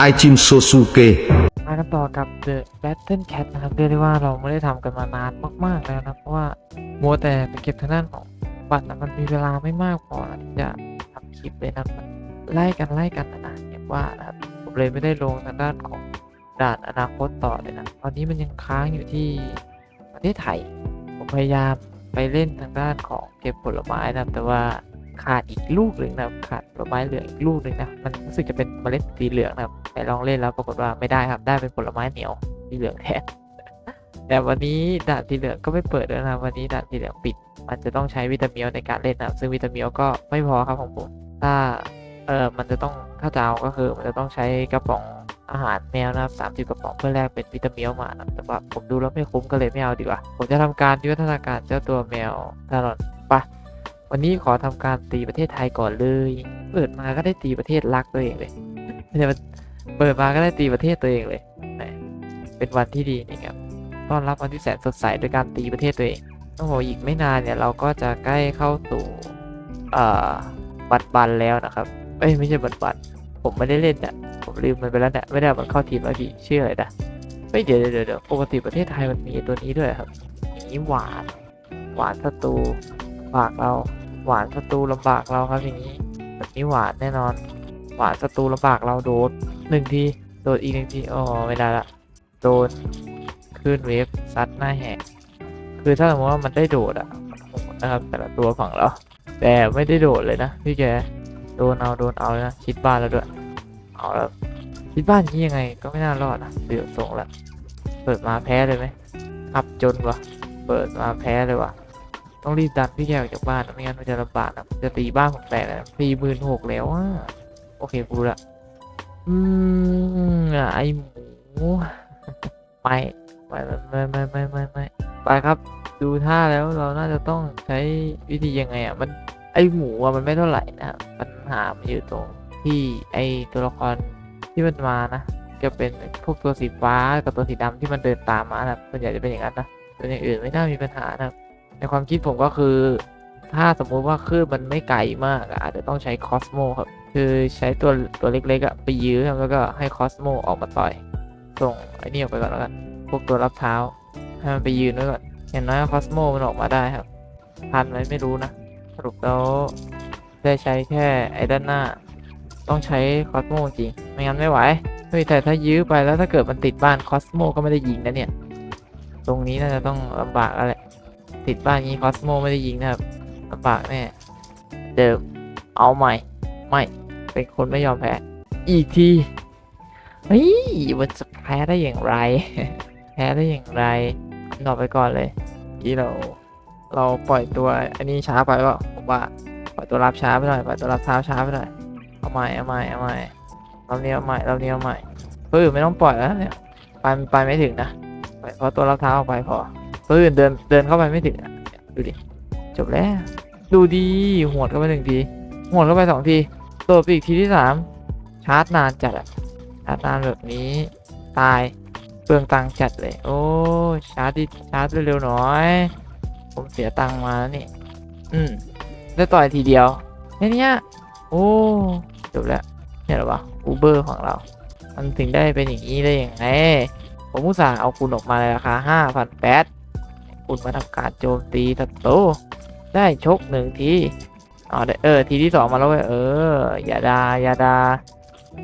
ไอจิมโซซูเกะมากันต่อกับ The Battle Cat นะครับเรียกได้ว่าเราไม่ได้ทำกันมานานมาก ๆ แล้วนะ เพราะว่ามัวแต่ไปเก็บทางด้านของบัตรนะมันมีเวลาไม่มากพอนะที่จะทำคลิปเลยนะมันไล่กันไล่กันนะนะอย่างว่านะครับผมเลยไม่ได้ลงทางด้านของด่านอนาคตต่อเลยนะ ตอนนี้มันยังค้างอยู่ที่ประเทศไทย ผมพยายามไปเล่นทางด้านของเก็บผลไม้นะแต่ว่า ขาดอีกลูกหนึ่งนะครับขาดผลไม้เหลืองอีกลูกหนึ่งนะมันรู้สึกจะเป็นเมล็ดสีเหลืองนะครับไปลองเล่นแล้วปรากฏว่าไม่ได้ครับได้เป็นผลไม้เหนียวสีเหลืองแทนแต่วันนี้ด่านสีเหลืองก็ไม่เปิดแล้วนะวันนี้ด่านสีเหลืองปิด มันจะต้องใช้วิตามิลในการเล่นนะซึ่งวิตามิลก็ไม่พอครับของผมถ้าเออมันจะต้องถ้าจะเอาก็คือมันจะต้องใช้กระป๋องอาหารแมวนะครับ30กระป๋องเพื่อแลกเป็นวิตามิลมานะครับแต่ว่าผมดูแล้วไม่คุ้มก็เลยไม่เอาดีกว่า ผมจะทำการยุทธนาการเจ้าตัวแมวตลอดปะ วันนี้ขอทำการตีประเทศไทยก่อนเลย เปิดมาก็ได้ตีประเทศรักตัวเองเลยไม่ใช่เปิดมาก็ได้ตีประเทศตัวเองเลย เป็นวันที่ดีนี่ครับ ต้อนรับวันที่แสนสดใสโดยการตีประเทศตัวเองต้องบอกอีกไม่นานเนี่ยเราก็จะใกล้เข้าสู่เอ่อบัตรบันแล้วนะครับ เอ้ยไม่ใช่บัตรบัน ผมไม่ได้เล่นเนี่ยผมลืมมันไปแล้วเนี่ย ไม่ได้เอามันเข้าทีมแล้วดีชื่ออะไรนะเฮ้ยเดี๋ยวเดี๋ยวเดี๋ยวปกติประเทศไทยมันมีตัวนี้ด้วยครับหมีหวาน หวานศัตรูำบากเรา หวานศัตรูลำบากเราครับอย่างนี้แบบนี้หวานแน่นอน หวานศัตรูลำบากเราโดนหนึ่งทีโดนอีกหนึ่งทีอ๋อไม่ได้ละโดนขึ้นเวฟซัดหน้าแหกคือถ้าสมมติว่ามันได้โดดอะมันโหดนะครับ แต่ละตัวฝังเรา แต่ไม่ได้โดดเลยนะพี่แกโดนเอาโดนเอาเลยนะชิดบ้านแล้วด้วยเอาแล้วชิดบ้านนี้ยังไงก็ไม่น่ารอดนะเดือดส่งล้วเปิดมาแพ้เลยไหมอับจนวะเปิดมาแพ้เลยวะ ต้องรีบดันพี่แกออกจากบ้านนะไม่งั้นมันจะลำบากนะจะตีบ้านผมแตกนะสี่หมื่นหกแล้วอะโอเคพูละอืมไอหมูไม่ไม่ไม่ไม่ไม่ไม่ไม่ไปครับ ดูท่าแล้วเราน่าจะต้องใช้วิธียังไงอะมันไอหมูอะมันไม่เท่าไหร่นะปัญหามันอยู่ตรงที่ไอตัวละครที่มันมานะจะเป็นพวกตัวสีฟ้ากับตัวสีดำที่มันเดินตามมานะส่วนใหญ่จะเป็นอย่างนั้นนะตัวอย่างอื่นไม่น่ามีปัญหานะครับ ในความคิดผมก็คือ ถ้าสมมุติว่าคลื่นมันไม่ไกลมากอาจจะต้องใช้คอสโมครับ คือใช้ตัวตัวเล็กๆอะไปยื้อแล้วก็ให้คอสโมออกมาต่อย ส่งไอ้นี่ออกไปก่อนแล้วกัน พวกตัวรับเท้า ให้มันไปยืนไว้ก่อนอย่างน้อยคอสโมมันออกมาได้ครับ ทันไหมไม่รู้นะ สรุปแล้วได้ใช้แค่ไอ้ด้านหน้า ต้องใช้คอสโมจริง ไม่งั้นไม่ไหวเฮ้ยแต่ถ้ายื้อไปแล้วถ้าเกิดมันติดบ้านคอสโมก็ไม่ได้ยิงนะเนี่ย ตรงนี้น่าจะต้องลำบากแล้วแหละ ติดบ้านนี้คอสโมไม่ได้ยิงนะครับลำบากแน่เดิมเอาใหม่ ไม่ เป็นคนไม่ยอมแพ้ อีกทีเฮ้ยมันจะแพ้ได้อย่างไร แพ้ได้อย่างไรหนอกไปก่อนเลยที่เรา เราปล่อยตัวอันนี้ช้าไปก็ผมว่าปล่อยตัวรับช้าไปหน่อยปล่อยตัวรับเท้าช้าไปหน่อยเอาใหม่เอาใหม่เอาใหม่เราเนี้ยเอาใหม่เราเนี้ยเอาใหม่เฮ้ยไม่ต้องปล่อยแล้วเนี่ยไปไปไม่ถึงนะปล่อยเพราะตัวรับเท้าออกไปพอ ตัวอื่นเดินเดินเข้าไปไม่ถึงอะดูดิจบแล้ว ดูดีหวดเข้าไปหนึ่งทีหวดเข้าไปสองทีโดดไปอีกทีที่สามชาร์จนานจัดอะชาร์จนานแบบนี้ตายเปลืองตังค์จัดเลย โอ้ชาร์จดิชาร์จเร็วๆหน่อย ผมเสียตังค์มาแล้วนี่ อืมได้ต่อยทีเดียวแค่เนี้ยโอ้จบแล้วเนี่ยหรอวะอูเบอร์ของเรา มันถึงได้เป็นอย่างนี้ได้ยังไงผมอุตส่าห์เอาคุณออกมาในราคาห้าพันแปด คุณมาทำการโจมตีศัตรูได้ชกหนึ่งทีอ๋อได้เออทีที่สองมาแล้วเว้ยเออ อย่าดาอย่าดา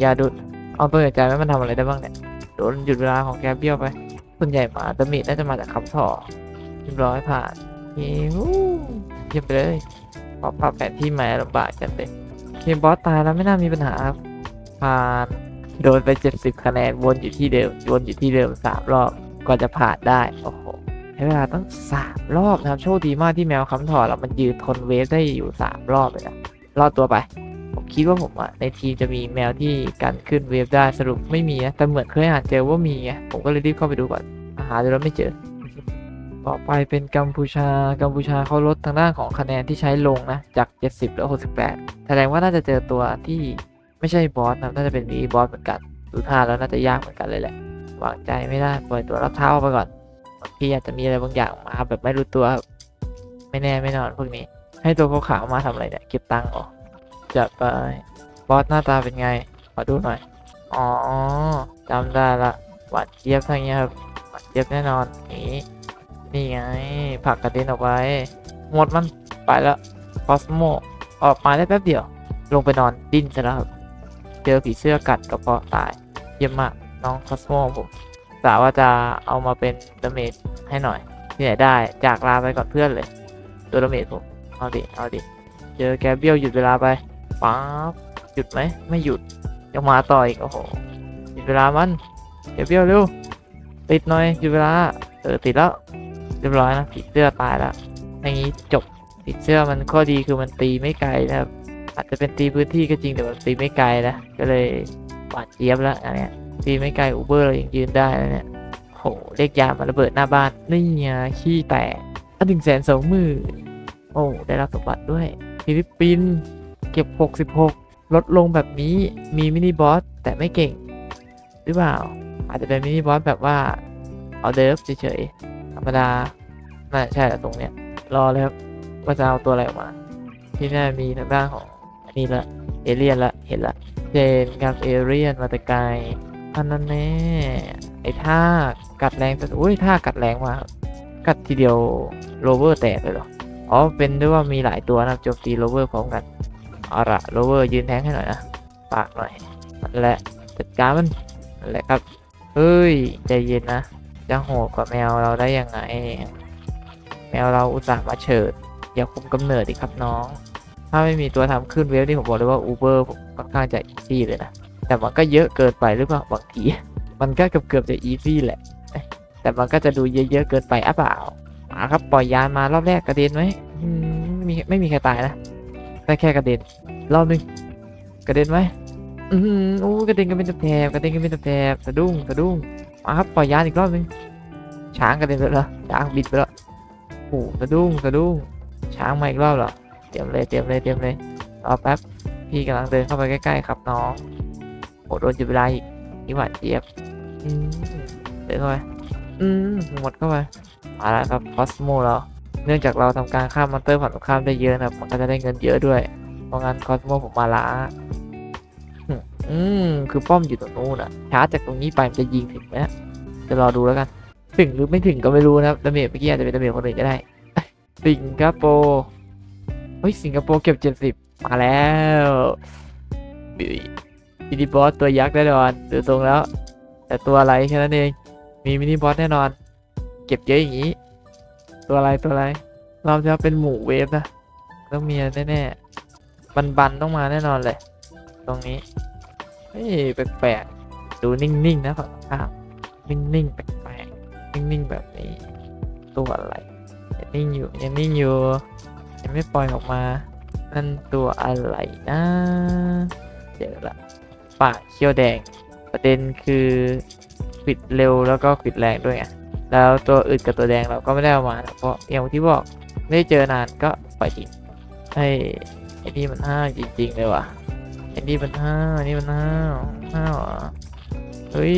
อย่าดุเอาตัวใหญ่ใจไหมมันทำอะไรได้บ้างเนี่ยโดนหยุดเวลาของแกเบี้ยวไปส่วนใหญ่หมาดามิน่าจะมาจากคำถอเรียบร้อยผ่านเฮ้ยเยี่ยมไปเลยพอปรับแผนที่ใหม่ลำบากจัดเลยเกมบอสตายแล้วไม่น่ามีปัญหาครับผ่านโดนไป 70 คะแนนวนอยู่ที่เดิมวนอยู่ที่เดิม3รอบกว่าจะผ่านได้โอ้โห ใช้เวลาตั้ง3รอบนะครับ โชคดีมากที่แมวคำถอดแล้วมันยืนทนเวฟได้อยู่3รอบเลยนะรอดตัวไป ผมคิดว่าผมอะในทีมจะมีแมวที่กันขึ้นเวฟได้สรุปไม่มีนะแต่เหมือนเคยอ่านเจอว่ามีไงผมก็เลยรีบเข้าไปดูก่อนหาดูแล้วไม่เจอ ต่อไปเป็นกัมพูชากัมพูชาเขาลดทางด้านของคะแนนที่ใช้ลงนะจาก 70เหลือ68 แสดงว่าน่าจะเจอตัวที่ไม่ใช่บอสนะน่าจะเป็นมีบอสเหมือนกันดูท่าแล้วน่าจะยากเหมือนกันเลยแหละวางใจไม่ได้ปล่อยตัวรับเท้าไปก่อน ทีอาจจะมีอะไรบางอย่างมาแบบไม่รู้ตัวไม่แน่ไม่นอนพวกนี้ ให้ตัวขาวๆมาทำอะไรเนี่ยเก็บตังค์เหรอจะไปบอสหน้าตาเป็นไงขอดูหน่อยอ๋อจำได้ละหวานเจี๊ยบทางเนี้ยครับหวานเจี๊ยบแน่นอนนี่นี่ไงผักกระเด็นออกไปหมดมันไปแล้วคอสโมออกมาได้แป๊บเดียว ลงไปนอนดิ้นซะแล้วครับเจอผีเสื้อกัดกระเพาะตาย เยี่ยมมากน้องคอสโมผม กะว่าจะเอามาเป็นดาเมจให้หน่อยที่ไหนได้จากลาไปก่อนเพื่อนเลย ตัวดาเมจผม เอาดิ เอาดิ เจอแกเบี้ยวหยุดเวลาไปป๊าบหยุดไหม ไม่หยุด ยังมาต่ออีก โอ้โห หยุดเวลามันแกเบี้ยวเร็ว ติดหน่อย หยุดเวลา เออ ติดแล้ว เรียบร้อยนะผีเสื้อตายแล้วอย่างนี้จบผีเสื้อมันข้อดีคือมันตีไม่ไกลนะครับ อาจจะเป็นตีพื้นที่ก็จริงแต่มันตีไม่ไกลนะ ก็เลยหวานเจี๊ยบแล้วอันเนี้ย ตีไม่ไกลอูเบอร์เรายังยืนได้นะเนี่ยโหเลขยามาระเบิดหน้าบ้าน นี่ไงขี้แตกอันหนึ่งแสนสองหมื่นโอ้ได้รับสมบัติด้วยฟิลิปปินส์เก็บ 66 ลดลงแบบนี้มีมินิบอสแต่ไม่เก่ง หรือเปล่า อาจจะเป็นมินิบอสแบบว่าเอาเดิฟเฉยๆธรรมดาน่าใช่แหละตรงเนี้ย รอเลยครับว่าจะเอาตัวอะไรออกมา ที่น่ามีทางด้านของอันนี้ละเอเลียนละเห็นละเจนกับเอเลียนมาแต่ไกล อันนั้นแน่ไอ้ท่ากัดแรงสุดอุ้ยท่ากัดแรงมากกัดทีเดียวโรเวอร์แตกเลยเหรออ๋อเป็นด้วยว่ามีหลายตัวนะโจมตีโรเวอร์พร้อมกันเอาละโรเวอร์ยืนแทงให้หน่อยนะปากหน่อยและจัดการมันแหละครับเฮ้ยใจเย็นนะจะโหดกว่าแมวเราได้ยังไง แมวเราอุตส่าห์มาเฉิดอย่าคุมกำเนิดดิครับน้อง ถ้าไม่มีตัวทำขึ้นเวฟนี่ผมบอกเลยว่า Uber ผมค่อนข้างจะอีซี่เลยนะ แต่มันก็เยอะเกินไปหรือเปล่าบางทีมันก็เกือบเกือบจะอีซี่แหละ แต่มันก็จะดูเยอะๆเกินไปอะเปล่ามาครับปล่อยยานมารอบแรกกระเด็นไหมไม่มีไม่มีใครตายนะได้แค่กระเด็นรอบหนึงกระเด็นไหมอืมโอ้กระเด็นกันเป็นแถบกระเด็นกันเป็นแถบสะดุ้งสะดุ้งมาครับปล่อยยานอีกรอบหนึงช้างกระเด็นไปแล้วช้างบิดไปแล้วโอ้สะดุ้งสะดุ้งช้างมาอีกรอบเหรอเตรียมเลยเตรียมเลยเตรียมเลยรอแป๊บพี่กำลังเดินเข้าไปใกล้ๆครับน้อง โอ้โดนจุดเวลาอีกนี่หวานเจี๊ยบอืมเดินเข้าไปอืมหมดเข้าไปมาแล้วครับคอสโมแล้วเนื่องจากเราทำการข้ามมอนเตอร์ฝั่งตรงข้ามได้เยอะนะครับมันก็จะได้เงินเยอะด้วย เพราะงั้นคอสโมผมมาล้าอืมอืมคือป้อมอยู่ตรงนู้นอะชาร์จจากตรงนี้ไปมันจะยิงถึงไหมนะจะรอดูแล้วกัน ถึงหรือไม่ถึงก็ไม่รู้นะครับดาเมจเมื่อกี้อาจจะเป็นดาเมจคนอื่นก็ได้สิงคโปร์เฮ้ยสิงคโปร์เก็บเจ็ดสิบมาแล้ว มินิบอสตัวยักษ์แน่นอนดูทรงแล้ว แต่ตัวอะไรแค่นั้นเอง มีมินิบอสแน่นอน เก็บเยอะอย่างนี้ ตัวอะไรตัวอะไร เราจะเป็นหมู่เวฟนะต้องมีแน่ๆบันบันต้องมาแน่นอนเลย ตรงนี้ เฮ้ยแปลกๆดูนิ่งๆนะฝั่งข้านิ่งๆแปลกๆนิ่งๆแบบนี้ ตัวอะไรยังนิ่งอยู่ยังนิ่งอยู่ยังไม่ปล่อยออกมานั่นตัวอะไรนะเจอละ ปากเขี้ยวแดง ประเด็นคือขิดเร็วแล้วก็ขิดแรงด้วยไงแล้วตัวอื่นกับตัวแดงเราก็ไม่ได้เอามาเพราะอย่างที่บอกไม่ได้เจอนานก็ปล่อยทิ้งไอ้ไอ้นี่มันห้าจริงๆเลยว่ะไอ้นี่มันห้าไอ้นี่มันห้าห้าวเฮ้ย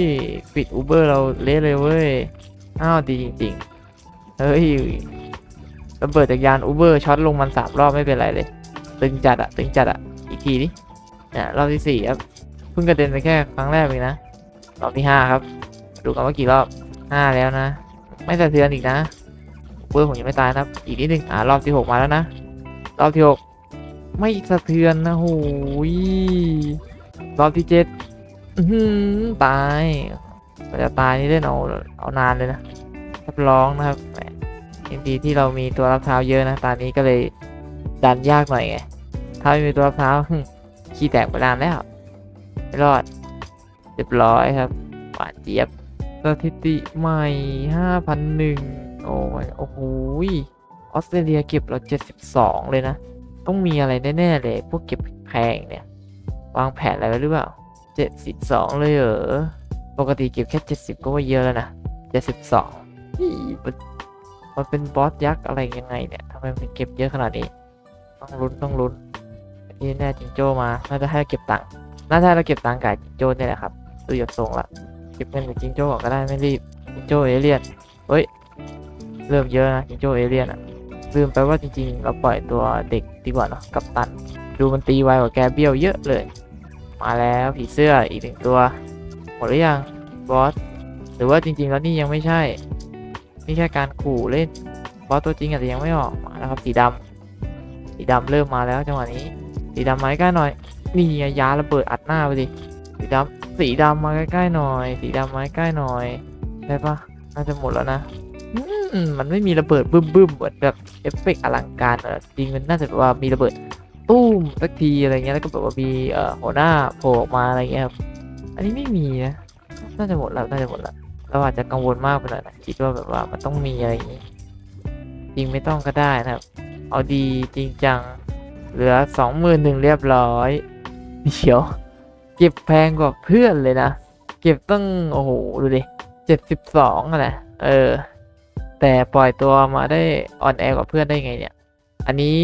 ปิดอูเบอร์เราเละเลยเว้ยห้าวดีจริงๆเฮ้ยระเบิดจากยานอูเบอร์ช็อตลงมันสามรอบไม่เป็นไรเลย ตึงจัดอะตึงจัดอะอีกทีดิเนี่ยรอบที่สี่ครับ พิ่งกระเด็นไปแค่ครั้งแรกเองนะ รอบที่ห้าครับ ดูกันว่ากี่รอบห้าแล้วนะ ไม่สะเทือนอีกนะอูเบอร์ผมยังไม่ตายนะครับอีกนิดนึงอ่ารอบที่หกมาแล้วนะ รอบที่หกไม่สะเทือนนะโหยรอบที่เจ็ดตายกว่าจะตายนี่เล่นเอาเอานานเลยนะรับรองนะครับแหมยังดีที่เรามีตัวรับเท้าเยอะนะตอนนี้ก็เลยดันยากหน่อยไงถ้าไม่มีตัวรับเท้าขี้แตกไปนานแล้ว ไม่รอดเรียบร้อยครับหวานเจี๊ยบสถิติใหม่ 5,001 โอ้ยโอ้โหออสเตรเลียเก็บเรา 72 เลยนะ ต้องมีอะไรแน่ๆเลย พวกเก็บแพงเนี่ย วางแผนอะไรไว้หรือเปล่า 72 เลยเหรอ ปกติเก็บแค่ 70 ก็ว่าเยอะแล้วนะ 72นี่มันมันเป็นบอสยักษ์อะไรยังไงเนี่ยทำไมมันเก็บเยอะขนาดนี้ ต้องลุ้นต้องลุ้นนี่แน่จิงโจ้มา น่าจะให้เก็บตังค์ น่าจะให้เราเก็บตังค์กับจิงโจ้เนี่ยแหละครับดูหยดทรงละเก็บเงินกับจิงโจ้ก่อนก็ได้ไม่รีบจิงโจ้เอเลียนเฮ้ยเริ่มเยอะนะจิงโจ้เอเลียนอะลืมไปว่าจริงๆ เราปล่อยตัวเด็กดีกว่าเนาะกับตัน ดูมันตีไวกว่าแกเบี้ยวเยอะเลย มาแล้วผีเสื้ออีกหนึ่งตัว หมดหรือยังบอสหรือว่าจริงๆแล้วนี่ยังไม่ใช่นี่แค่การขู่เล่นบอสตัวจริงอาจจะยังไม่ออกมาแล้วครับสีดำสีดำเริ่มมาแล้วจังหวะนี้ สีดำมาใกล้ๆหน่อย นี่ยาระเบิดอัดหน้าไปดิสีดำสีดำมาใกล้ๆหน่อย สีดำมาใกล้ๆหน่อยได้ปะน่าจะหมดแล้วนะมันไม่มีระเบิดบึ้มบึ้มๆเหมือนแบบเอฟเฟกต์อลังการจริงมันน่าจะแบบว่ามีระเบิดตุ้มสักทีอะไรเงี้ยแล้วก็แบบว่ามีเอ่อหัวหน้าโผล่ออกมาอะไรเงี้ยครับอันนี้ไม่มีนะน่าจะหมดแล้วน่าจะหมดแล้วเราอาจจะกังวลมากไปหน่อยนะคิดว่าแบบว่ามันต้องมีอะไรอย่างงี้จริงไม่ต้องก็ได้นะครับ เอาดีจริงจัง เหลือสองหมื่นหนึ่งเรียบร้อย เดี๋ยว เก็บแพงกว่าเพื่อนเลยนะ เก็บตั้งโอ้โหดูดิเจ็ดสิบสองอะแหละเออ แต่ปล่อยตัวมาได้อ่อนแอกว่าเพื่อนได้ไงเนี่ย อันนี้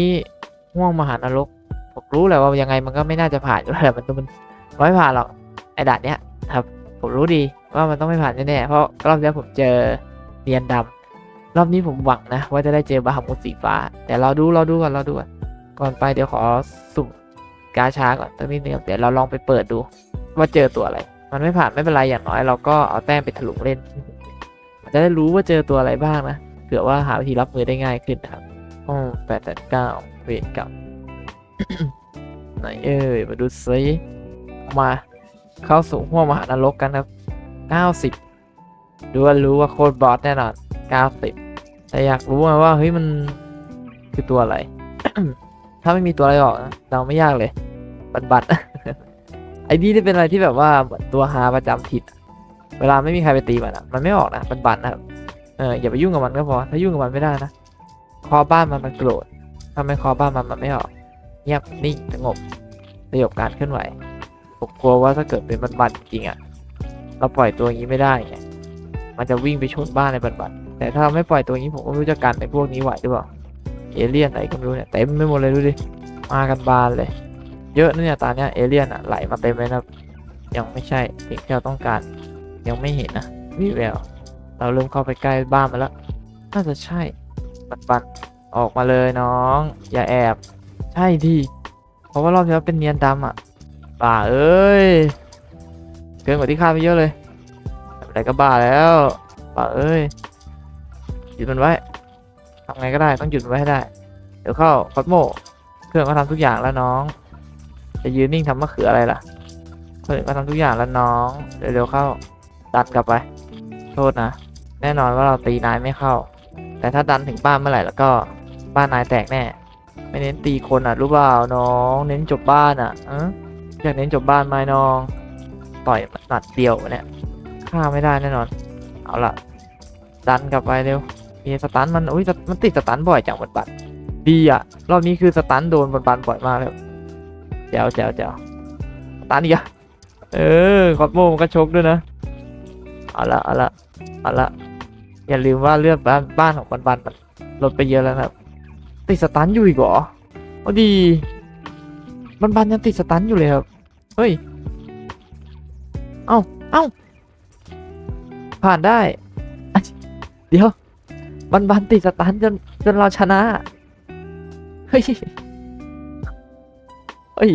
ห่วงมหานรกผมรู้แหละว่ายังไงมันก็ไม่น่าจะผ่านอยู่แล้วแหละมันมันมันไม่ผ่านหรอกไอ้ด่านเนี้ยครับ ผมรู้ดีว่ามันต้องไม่ผ่านแน่ๆเพราะรอบแล้วผมเจอเนียนดำรอบนี้ผมหวังนะว่าจะได้เจอบาฮามุดสีฟ้า แต่เราดูเราดูก่อนเราดูก่อนก่อนไปเดี๋ยวขอสุ่ม กาชาก่อนสักนิดนึงเดี๋ยวเราลองไปเปิดดู ว่าเจอตัวอะไร มันไม่ผ่านไม่เป็นไรอย่างน้อยเราก็เอาแต้มไปถลุงเล่นจะได้รู้ว่าเจอตัวอะไรบ้างนะเผื่อว่าหาวิธีรับมือได้ง่ายขึ้นนะครับอ๋อแปดแปดเก้าเวทกับไหนเอ่ยมาดูซิมาเข้าสู่ห้วงมหานรกกันครับเก้าสิบดูว่ารู้ว่าโคตรบอสแน่นอนเก้าสิบแต่อยากรู้ว่าเฮ้ยมันคือตัวอะไร ถ้าไม่มีตัวอะไรออกนะเราไม่ยากเลย บันบัดไอ้นี่ได้เป็นอะไรที่แบบว่าตัวหาประจำทิศอะเวลาไม่มีใครไปตีมันอะมันไม่ออกนะบันบัดนะครับเอออย่าไปยุ่งกับมันก็พอ ถ้ายุ่งกับมันไม่ได้นะคอบ้านมันมันโกรธถ้าไม่คอบ้านมันมันไม่ออก เงียบนิ่งสงบสยบการเคลื่อนไหวผมกลัวว่าถ้าเกิดเป็นบันบันจริงๆอะเราปล่อยตัวอย่างนี้ไม่ได้ไงมันจะวิ่งไปชนบ้านในบันบันแต่ถ้าเราไม่ปล่อยตัวอย่างนี้ผมก็ไม่รู้จะกันในพวกนี้ไหวหรือเปล่า เอเลี่ยนอะไรก็ไม่รู้เนี่ยเต็มไม่หมดเลยดูดิมากันบานเลย เยอะนะเนี่ยตอนเนี้ยเอเลี่ยนอะไหลมาเต็มเลยนะยังไม่ใช่สิ่งที่เราต้องการ ยังไม่เห็นนะมีแววเราเริ่มเข้าไปใกล้บ้านมาแล้ว น่าจะใช่บันบันออกมาเลยน้อง อย่าแอบ ใช่ดิเพราะว่ารอบที่แล้วเป็นเนียนดำอะบ้าเอ้ยเกินกว่าที่คาดไปเยอะเลยอะไรก็บ้าแล้วบ้าเอ้ยหยุดมันไว้ ทำไงก็ได้ต้องหยุดไว้ให้ได้ เดี๋ยวเข้าคอสโมเครื่องก็ทำทุกอย่างแล้วน้อง จะยืนนิ่งทำมะเขืออะไรล่ะคนอื่อนก็ทำทุกอย่างแล้วน้องเดี๋ยวเดี๋ยวเข้า ดันกลับไป โทษนะ แน่นอนว่าเราตีนายไม่เข้า แต่ถ้าดันถึงบ้านเมื่อไหร่แล้วก็บ้านนายแตกแน่ ไม่เน้นตีคนอะรู้เปล่าน้อง เน้นจบบ้านอะอะอยากเน้นจบบ้านไหมน้อง ต่อยหนัดเดียวเนี่ยฆ่าไม่ได้แน่นอน เอาล่ะ ดันกลับไปเร็ว มีสตันมันอุ้ยมันติดสตันบ่อยจังบนบัตรดีอะรอบนี้คือสตันโดนบนบันบ่อยมากเลยแจ๋วแจ๋วแจ๋วสตันอีกอะเออคอสโมมันก็ชกด้วยนะเอาละเอาละเอาละอย่าลืมว่าเลือดบ้านบ้านของบันบันมันลดไปเยอะแล้วนะครับติดสตันอยู่อีกเหรอโอ้ดีบันบันยังติดสตันอยู่เลยครับ เฮ้ย เอ้า เอ้า ผ่านได้ เดี๋ยว บันบันติดสตันจนจนเราชนะ เฮ้ย เฮ้ย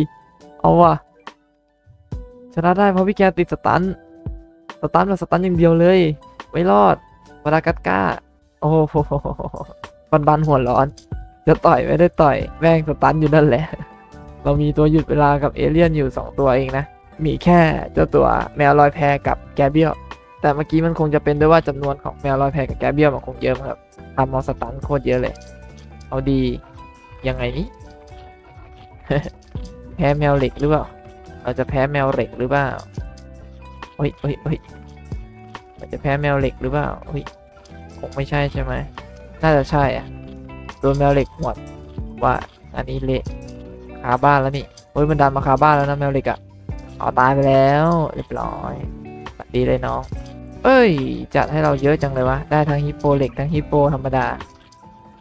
เอาว่ะ ชนะได้เพราะพี่แกติดสตัน สตันแบบสตันอย่างเดียวเลย ไม่รอดวารากัสก้า โอ้โหบันบันหัวร้อน จะต่อยไม่ได้ต่อยแม่งสตันอยู่นั่นแหละ เรามีตัวหยุดเวลากับเอเลี่ยนอยู่ 2 ตัวเองนะ มีแค่เจ้าตัวแมวลอยแพกับแกเบียลแต่เมื่อกี้มันคงจะเป็นด้วยว่าจำนวนของแมวลอยแพกับแกเบียลมันคงเยอะครับ ทำมอสตันโคตรเยอะเลย เอาดี ยังไงนี้ แพ้แมวเหล็กหรือเปล่า เราจะแพ้แมวเหล็กหรือเปล่าเฮ้ยเฮ้ยเฮ้ยเราจะแพ้แมวเหล็กหรือเปล่าเฮ้ยคงไม่ใช่ใช่ไหม น่าจะใช่อะ โดนแมวเหล็กหวดว่า อันนี้เละคาบ้านแล้วนี่โอ้ยมันดันมาคาบ้านแล้วนะแมวเหล็กอะอ๋อตายไปแล้ว เรียบร้อยดีเลยน้อง เอ้ย จัดให้เราเยอะจังเลยวะ ได้ทั้งฮิปโปเหล็กทั้งฮิปโปธรรมดา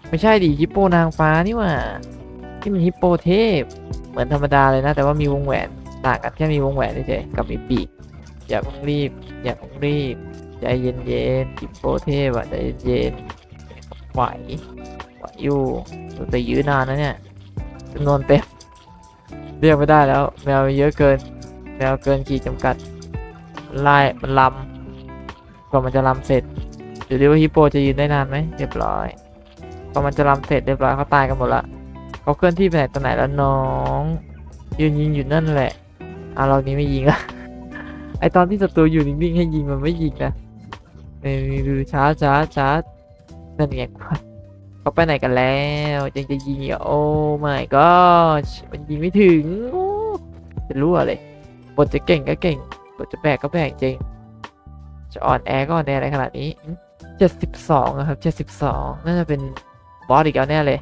ไม่ใช่ดิฮิปโปนางฟ้านี่หว่าที่มันฮิปโปเทพ เหมือนธรรมดาเลยนะ แต่ว่ามีวงแหวนต่างกันแค่มีวงแหวนเฉยๆกับมีปีกอย่าเพิ่งรีบ อย่าเพิ่งรีบใจเย็นๆฮิปโปเทพอะใจเย็นๆไหวไหวอยู่แต่ยื้อนานนะเนี่ยจำนวนเต็มเรียกไม่ได้แล้ว แมวเยอะเกิน แมวเกินขีดจำกัดไล่มันลำ กว่ามันจะลำเสร็จดูดิว่าฮิปโปจะยืนได้นานไหมเรียบร้อยพอมันจะลำเสร็จเรียบร้อยเขาตายกันหมดละเขาเคลื่อนที่ไปไหนตอนไหนแล้วน้อง ยืนยิงอยู่นั่นแหละอะเรานี้ไม่ยิงละไอตอนที่ศัตรูอยู่นิ่งๆให้ยิงมันไม่ยิงนะเออดูช้าช้าช้านั่นไงเขาไปไหนกันแล้วยังจะยิงอีกเหรอโอ้ my god มันยิงไม่ถึงจะรู้อะไรบทจะเก่งก็เก่งบทจะแบกก็แบกจริง จะอ่อนแอก็อ่อนแออะไรขนาดนี้เจ็ดสิบสองครับเจ็ดสิบสองน่าจะเป็นบอสอีกแล้วแน่เลย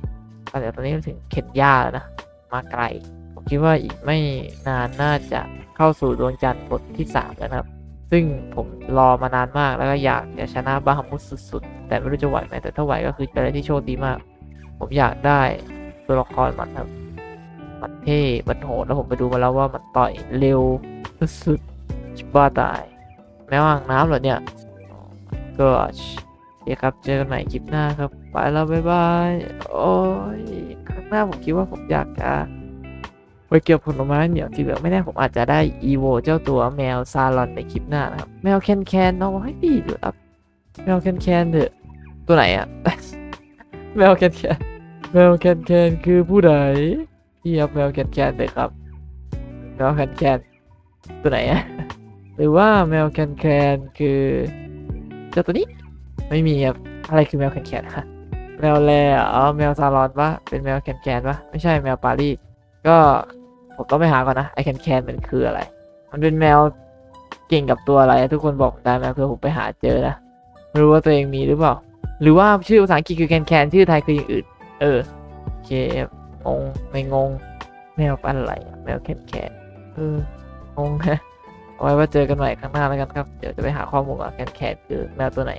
แต่เดี๋ยวตอนนี้ถึงเข็นย่าแล้วนะ มาไกล ผมคิดว่าอีกไม่นานน่าจะเข้าสู่ดวงจันทร์บทที่สามแล้วนะครับ ซึ่งผมรอมานานมากแล้วก็อยากจะชนะบาฮามุสสุดๆ แต่ไม่รู้จะไหวไหมแต่ถ้าไหวก็คือเป็นอะไรที่โชคดีมาก ผมอยากได้ตัวละครมันครับมันเท่มันโหดแล้วผมไปดูมาแล้วว่ามันต่อยเร็วสุดๆบ้าตาย แม้ว่างน้ำเหรอเนี่ยก็โอเคครับ เจอกันใหม่คลิปหน้าครับ ไปแล้วบ๊ายบาย โอ้ยข้างหน้าผมคิดว่าผมอยากจะไปเกี่ยวผลไม้เหนียวที่เหลือไม่แน่ผมอาจจะได้อีโวเจ้าตัวแมวซาลอนในคลิปหน้านะครับ แมวแคนแคนน้องให้ดีหรือครับแมวแคนแคนเถอะตัวไหนอะแมวแคนแคนแมวแคนแคนคือผู้ใดพี่ครับแมวแคนแคนเลยครับแมวแคนแคนตัวไหนอะ หรือว่าแมวแคนแคนคือเจ้าตัวนี้ไม่มีครับอะไรคือแมวแคนแคนฮะแมวแลอ๋อแมวซาลอนปะเป็นแมวแคนแคนปะไม่ใช่แมวปารีสก็ผมต้องไปหาก่อนนะไอแคนแคนมันคืออะไร มันเป็นแมวเก่งกับตัวอะไร ทุกคนบอกผมได้ไหมเพื่อผมไปหาเจอนะไม่รู้ว่าตัวเองมีหรือเปล่า หรือว่าชื่อภาษาอังกฤษคือแคนแคนชื่อไทยคืออย่างอื่น เออโอเคงงไม่งงแมวปันอะไรอะแมวแคนแคนเอองงฮะ เอาไว้ว่าเจอกันใหม่ครั้งหน้าแล้วกันครับ เดี๋ยวจะไปหาข้อมูลว่าแคนแคนคือแมวตัวไหน